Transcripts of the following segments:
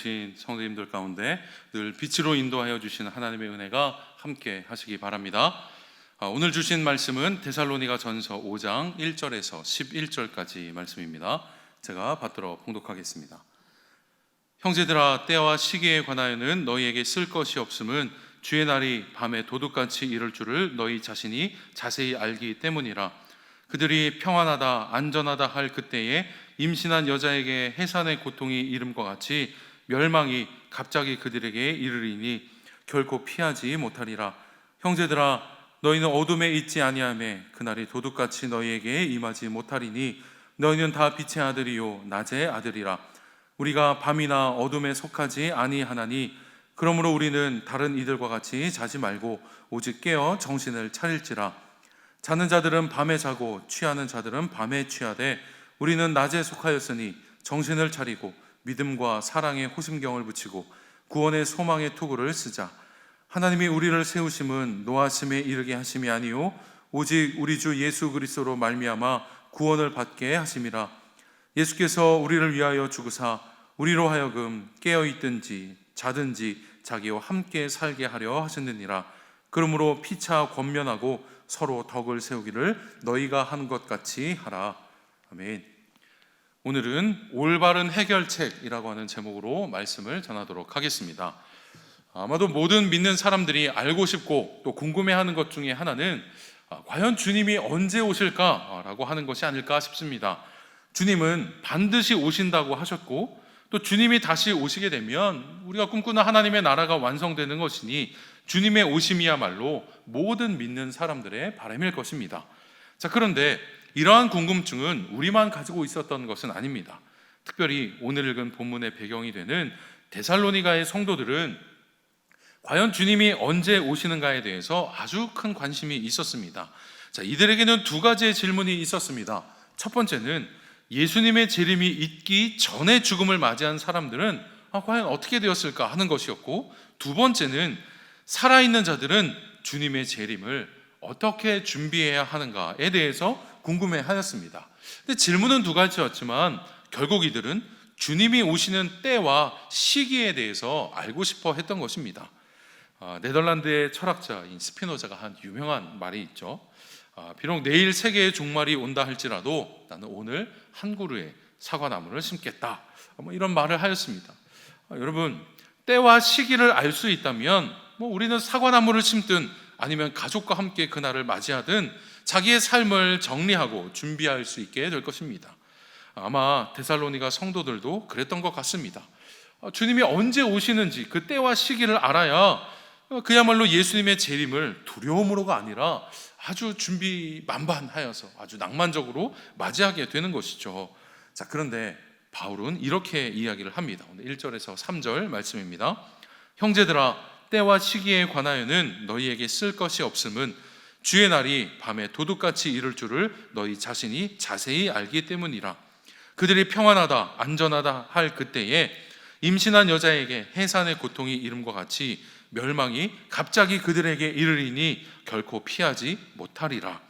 오신 성도님들 가운데 늘 빛으로 인도하여 주시는 하나님의 은혜가 함께 하시기 바랍니다. 아, 오늘 주신 말씀은 데살로니가 전서 5장 1절에서 11절까지 말씀입니다. 제가 받들어 봉독하겠습니다. 형제들아 때와 시기에 관하여는 너희에게 쓸 것이 없음은 주의 날이 밤에 도둑같이 이를 줄을 너희 자신이 자세히 알기 때문이라 그들이 평안하다 안전하다 할 그때에 임신한 여자에게 해산의 고통이 이름과 같이 멸망이 갑자기 그들에게 이르리니 결코 피하지 못하리라. 형제들아 너희는 어둠에 있지 아니하매 그날이 도둑같이 너희에게 임하지 못하리니 너희는 다 빛의 아들이요 낮의 아들이라. 우리가 밤이나 어둠에 속하지 아니하나니 그러므로 우리는 다른 이들과 같이 자지 말고 오직 깨어 정신을 차릴지라. 자는 자들은 밤에 자고 취하는 자들은 밤에 취하되 우리는 낮에 속하였으니 정신을 차리고 믿음과 사랑의 호심경을 붙이고 구원의 소망의 투구를 쓰자. 하나님이 우리를 세우심은 노하심에 이르게 하심이 아니요 오직 우리 주 예수 그리스도로 말미암아 구원을 받게 하심이라. 예수께서 우리를 위하여 죽으사 우리로 하여금 깨어 있든지 자든지 자기와 함께 살게 하려 하셨느니라. 그러므로 피차 권면하고 서로 덕을 세우기를 너희가 한 것 같이 하라. 아멘. 오늘은 올바른 해결책이라고 하는 제목으로 말씀을 전하도록 하겠습니다. 아마도 모든 믿는 사람들이 알고 싶고 또 궁금해하는 것 중에 하나는 아, 과연 주님이 언제 오실까라고 하는 것이 아닐까 싶습니다. 주님은 반드시 오신다고 하셨고 또 주님이 다시 오시게 되면 우리가 꿈꾸는 하나님의 나라가 완성되는 것이니 주님의 오심이야말로 모든 믿는 사람들의 바람일 것입니다. 자, 그런데 이러한 궁금증은 우리만 가지고 있었던 것은 아닙니다. 특별히 오늘 읽은 본문의 배경이 되는 데살로니가의 성도들은 과연 주님이 언제 오시는가에 대해서 아주 큰 관심이 있었습니다. 자, 이들에게는 두 가지의 질문이 있었습니다. 첫 번째는 예수님의 재림이 있기 전에 죽음을 맞이한 사람들은 아, 과연 어떻게 되었을까 하는 것이었고 두 번째는 살아있는 자들은 주님의 재림을 어떻게 준비해야 하는가에 대해서 궁금해 하였습니다. 근데 질문은 두 가지였지만 결국 이들은 주님이 오시는 때와 시기에 대해서 알고 싶어 했던 것입니다. 아, 네덜란드의 철학자인 스피노자가 한 유명한 말이 있죠. 아, 비록 내일 세계의 종말이 온다 할지라도 나는 오늘 한 그루의 사과나무를 심겠다. 뭐 이런 말을 하였습니다. 아, 여러분 때와 시기를 알 수 있다면 뭐 우리는 사과나무를 심든 아니면 가족과 함께 그날을 맞이하든 자기의 삶을 정리하고 준비할 수 있게 될 것입니다. 아마 데살로니가 성도들도 그랬던 것 같습니다. 아, 주님이 언제 오시는지 그 때와 시기를 알아야 그야말로 예수님의 재림을 두려움으로가 아니라 아주 준비 만반하여서 아주 낭만적으로 맞이하게 되는 것이죠. 자, 그런데 바울은 이렇게 이야기를 합니다. 오늘 1절에서 3절 말씀입니다. 형제들아 때와 시기에 관하여는 너희에게 쓸 것이 없음은 주의 날이 밤에 도둑같이 이를 줄을 너희 자신이 자세히 알기 때문이라 그들이 평안하다 안전하다 할 그때에 임신한 여자에게 해산의 고통이 이름과 같이 멸망이 갑자기 그들에게 이르리니 결코 피하지 못하리라.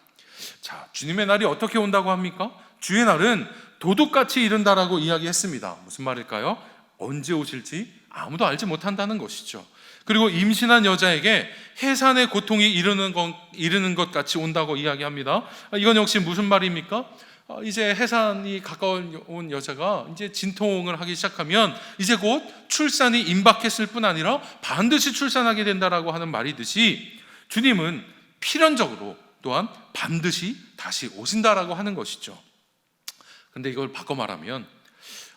자, 주님의 날이 어떻게 온다고 합니까? 주의 날은 도둑같이 이른다라고 이야기했습니다. 무슨 말일까요? 언제 오실지 아무도 알지 못한다는 것이죠. 그리고 임신한 여자에게 해산의 고통이 이르는 것, 이르는 것 같이 온다고 이야기합니다. 이건 역시 무슨 말입니까? 어, 이제 해산이 가까운 여자가 이제 진통을 하기 시작하면 이제 곧 출산이 임박했을 뿐 아니라 반드시 출산하게 된다라고 하는 말이듯이 주님은 필연적으로 또한 반드시 다시 오신다라고 하는 것이죠. 근데 이걸 바꿔 말하면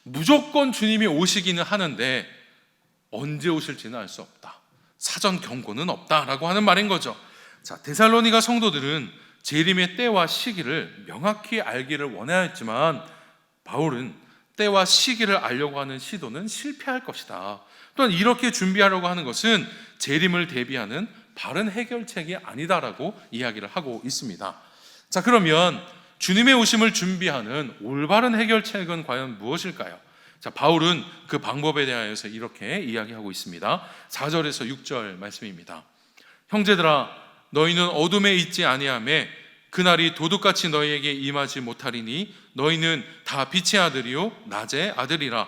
무조건 주님이 오시기는 하는데 언제 오실지는 알 수 없다. 사전 경고는 없다라고 하는 말인 거죠. 자, 데살로니가 성도들은 재림의 때와 시기를 명확히 알기를 원하였지만 바울은 때와 시기를 알려고 하는 시도는 실패할 것이다. 또한 이렇게 준비하려고 하는 것은 재림을 대비하는 바른 해결책이 아니다라고 이야기를 하고 있습니다. 자, 그러면 주님의 오심을 준비하는 올바른 해결책은 과연 무엇일까요? 자, 바울은 그 방법에 대하여서 이렇게 이야기하고 있습니다. 4절에서 6절 말씀입니다. 형제들아 너희는 어둠에 있지 아니하매 그날이 도둑같이 너희에게 임하지 못하리니 너희는 다 빛의 아들이요 낮의 아들이라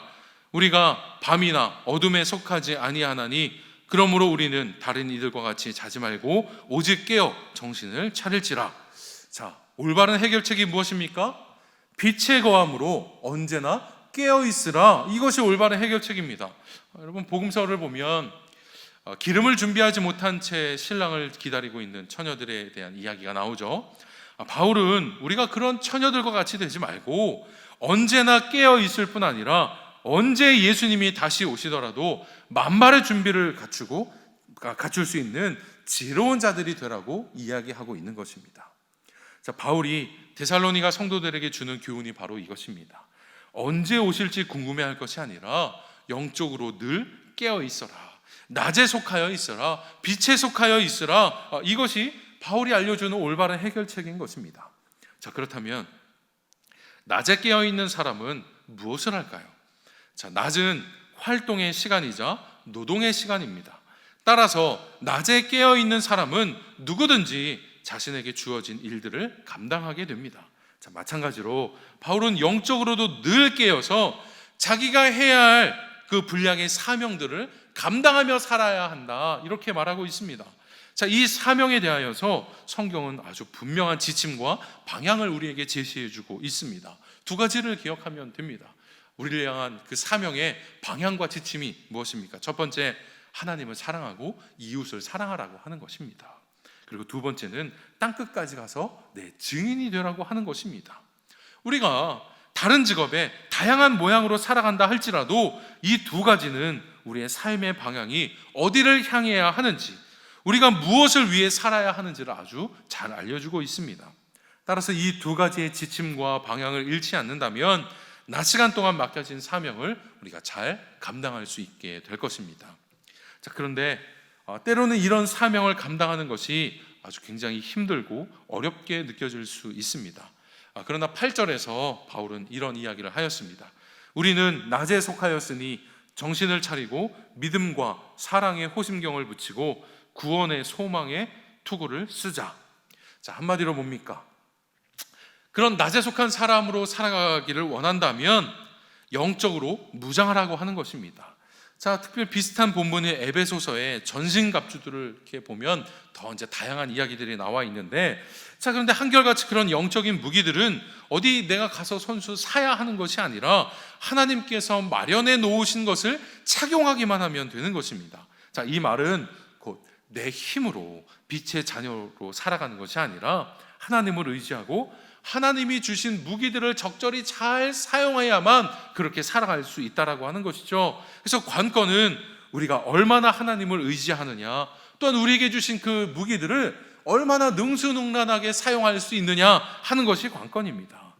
우리가 밤이나 어둠에 속하지 아니하나니 그러므로 우리는 다른 이들과 같이 자지 말고 오직 깨어 정신을 차릴지라. 자, 올바른 해결책이 무엇입니까? 빛의 거함으로 언제나 깨어 있으라. 이것이 올바른 해결책입니다. 여러분 복음서를 보면 어, 기름을 준비하지 못한 채 신랑을 기다리고 있는 처녀들에 대한 이야기가 나오죠. 아, 바울은 우리가 그런 처녀들과 같이 되지 말고 언제나 깨어 있을 뿐 아니라 언제 예수님이 다시 오시더라도 만발의 준비를 갖추고 가- 갖출 수 있는 지혜로운 자들이 되라고 이야기하고 있는 것입니다. 자, 바울이 데살로니가 성도들에게 주는 교훈이 바로 이것입니다. 언제 오실지 궁금해할 것이 아니라 영적으로 늘 깨어 있어라. 낮에 속하여 있어라. 빛에 속하여 있으라. 아, 이것이 바울이 알려주는 올바른 해결책인 것입니다. 자, 그렇다면 낮에 깨어 있는 사람은 무엇을 할까요? 자, 낮은 활동의 시간이자 노동의 시간입니다. 따라서 낮에 깨어 있는 사람은 누구든지 자신에게 주어진 일들을 감당하게 됩니다. 자, 마찬가지로 바울은 영적으로도 늘 깨어서 자기가 해야 할 그 분량의 사명들을 감당하며 살아야 한다. 이렇게 말하고 있습니다. 자, 이 사명에 대하여서 성경은 아주 분명한 지침과 방향을 우리에게 제시해 주고 있습니다. 두 가지를 기억하면 됩니다. 우리를 향한 그 사명의 방향과 지침이 무엇입니까? 첫 번째, 하나님을 사랑하고 이웃을 사랑하라고 하는 것입니다. 그리고 두 번째는 땅 끝까지 가서 내 증인이 되라고 하는 것입니다. 우리가 다른 직업에 다양한 모양으로 살아간다 할지라도 이 두 가지는 우리의 삶의 방향이 어디를 향해야 하는지, 우리가 무엇을 위해 살아야 하는지를 아주 잘 알려주고 있습니다. 따라서 이 두 가지의 지침과 방향을 잃지 않는다면 낮 시간 동안 맡겨진 사명을 우리가 잘 감당할 수 있게 될 것입니다. 자, 그런데 어, 때로는 이런 사명을 감당하는 것이 아주 굉장히 힘들고 어렵게 느껴질 수 있습니다. 아, 그러나 8절에서 바울은 이런 이야기를 하였습니다. 우리는 낮에 속하였으니 정신을 차리고 믿음과 사랑의 호심경을 붙이고 구원의 소망의 투구를 쓰자. 자, 한마디로 뭡니까? 그런 낮에 속한 사람으로 살아가기를 원한다면 영적으로 무장하라고 하는 것입니다. 자, 특별히 비슷한 본문의 에베소서의 전신갑주들을 이렇게 보면 더 이제 다양한 이야기들이 나와 있는데, 자, 그런데 한결같이 그런 영적인 무기들은 어디 내가 가서 선수 사야 하는 것이 아니라 하나님께서 마련해 놓으신 것을 착용하기만 하면 되는 것입니다. 자, 이 말은 곧 내 힘으로 빛의 자녀로 살아가는 것이 아니라 하나님을 의지하고 하나님이 주신 무기들을 적절히 잘 사용해야만 그렇게 살아갈 수 있다라고 하는 것이죠. 그래서 관건은 우리가 얼마나 하나님을 의지하느냐, 또한 우리에게 주신 그 무기들을 얼마나 능수능란하게 사용할 수 있느냐 하는 것이 관건입니다.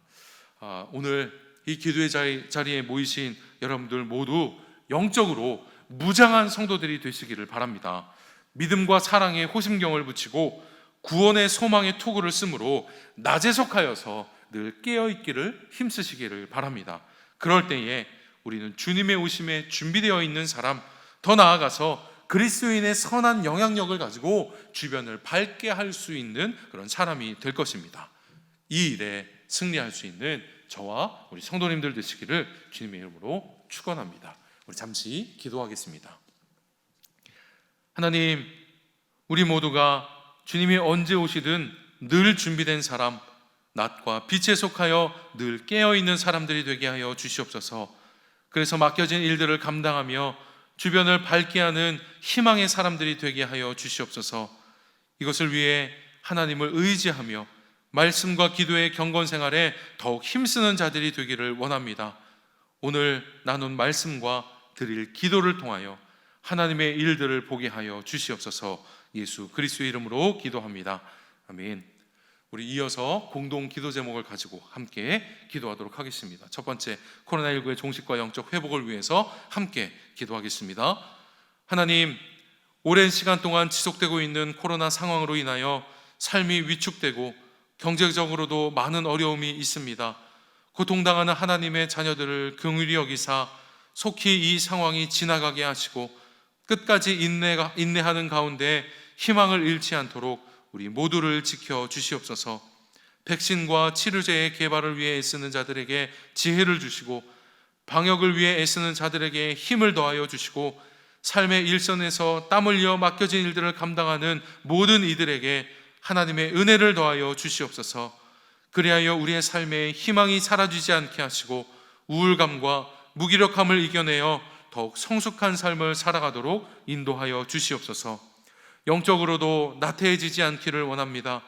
아, 오늘 이 기도의 자리, 자리에 모이신 여러분들 모두 영적으로 무장한 성도들이 되시기를 바랍니다. 믿음과 사랑에 호심경을 붙이고 구원의 소망의 투구를 쓰므로 낮에 속하여서 늘 깨어 있기를 힘쓰시기를 바랍니다. 그럴 때에 우리는 주님의 오심에 준비되어 있는 사람, 더 나아가서 그리스도인의 선한 영향력을 가지고 주변을 밝게 할 수 있는 그런 사람이 될 것입니다. 이 일에 승리할 수 있는 저와 우리 성도님들 되시기를 주님의 이름으로 축원합니다. 우리 잠시 기도하겠습니다. 하나님, 우리 모두가 주님이 언제 오시든 늘 준비된 사람, 낮과 빛에 속하여 늘 깨어 있는 사람들이 되게 하여 주시옵소서. 그래서 맡겨진 일들을 감당하며 주변을 밝게 하는 희망의 사람들이 되게 하여 주시옵소서. 이것을 위해 하나님을 의지하며 말씀과 기도의 경건 생활에 더욱 힘쓰는 자들이 되기를 원합니다. 오늘 나눈 말씀과 드릴 기도를 통하여 하나님의 일들을 보게 하여 주시옵소서. 예수 그리스도의 이름으로 기도합니다. 아멘. 우리 이어서 공동 기도 제목을 가지고 함께 기도하도록 하겠습니다. 첫 번째 코로나19의 종식과 영적 회복을 위해서 함께 기도하겠습니다. 하나님, 오랜 시간 동안 지속되고 있는 코로나 상황으로 인하여 삶이 위축되고 경제적으로도 많은 어려움이 있습니다. 고통당하는 하나님의 자녀들을 긍휼히 여기사 속히 이 상황이 지나가게 하시고 끝까지 인내가, 인내하는 가운데 희망을 잃지 않도록 우리 모두를 지켜 주시옵소서. 백신과 치료제의 개발을 위해 애쓰는 자들에게 지혜를 주시고 방역을 위해 애쓰는 자들에게 힘을 더하여 주시고 삶의 일선에서 땀 흘려 맡겨진 일들을 감당하는 모든 이들에게 하나님의 은혜를 더하여 주시옵소서. 그리하여 우리의 삶에 희망이 사라지지 않게 하시고 우울감과 무기력함을 이겨내어 더욱 성숙한 삶을 살아가도록 인도하여 주시옵소서. 영적으로도 나태해지지 않기를 원합니다.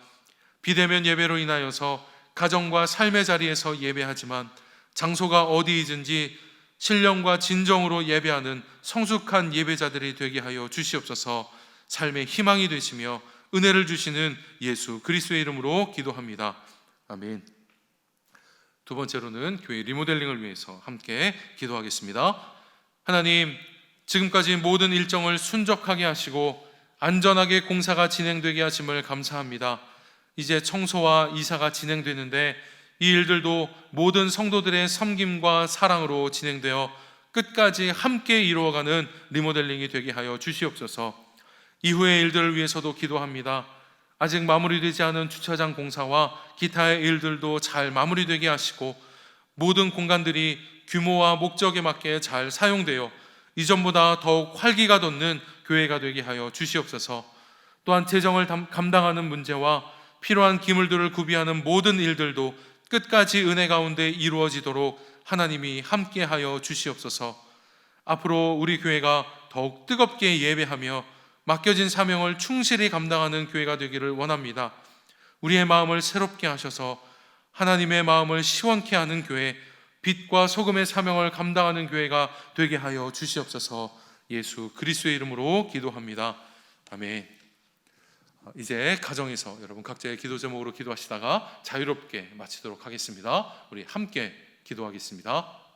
비대면 예배로 인하여서 가정과 삶의 자리에서 예배하지만 장소가 어디이든지 신령과 진정으로 예배하는 성숙한 예배자들이 되게 하여 주시옵소서. 삶의 희망이 되시며 은혜를 주시는 예수 그리스도의 이름으로 기도합니다. 아멘. 두 번째로는 교회 리모델링을 위해서 함께 기도하겠습니다. 하나님, 지금까지 모든 일정을 순적하게 하시고 안전하게 공사가 진행되게 하심을 감사합니다. 이제 청소와 이사가 진행되는데 이 일들도 모든 성도들의 섬김과 사랑으로 진행되어 끝까지 함께 이루어가는 리모델링이 되게 하여 주시옵소서. 이후의 일들을 위해서도 기도합니다. 아직 마무리되지 않은 주차장 공사와 기타의 일들도 잘 마무리되게 하시고 모든 공간들이 규모와 목적에 맞게 잘 사용되어 이전보다 더욱 활기가 돋는 교회가 되게 하여 주시옵소서. 또한 재정을 담- 감당하는 문제와 필요한 기물들을 구비하는 모든 일들도 끝까지 은혜 가운데 이루어지도록 하나님이 함께하여 주시옵소서. 앞으로 우리 교회가 더욱 뜨겁게 예배하며 맡겨진 사명을 충실히 감당하는 교회가 되기를 원합니다. 우리의 마음을 새롭게 하셔서 하나님의 마음을 시원케 하는 교회, 빛과 소금의 사명을 감당하는 교회가 되게 하여 주시옵소서. 예수 그리스도의 이름으로 기도합니다. 아멘. 이제 가정에서 여러분 각자의 기도 제목으로 기도하시다가 자유롭게 마치도록 하겠습니다. 우리 함께 기도하겠습니다.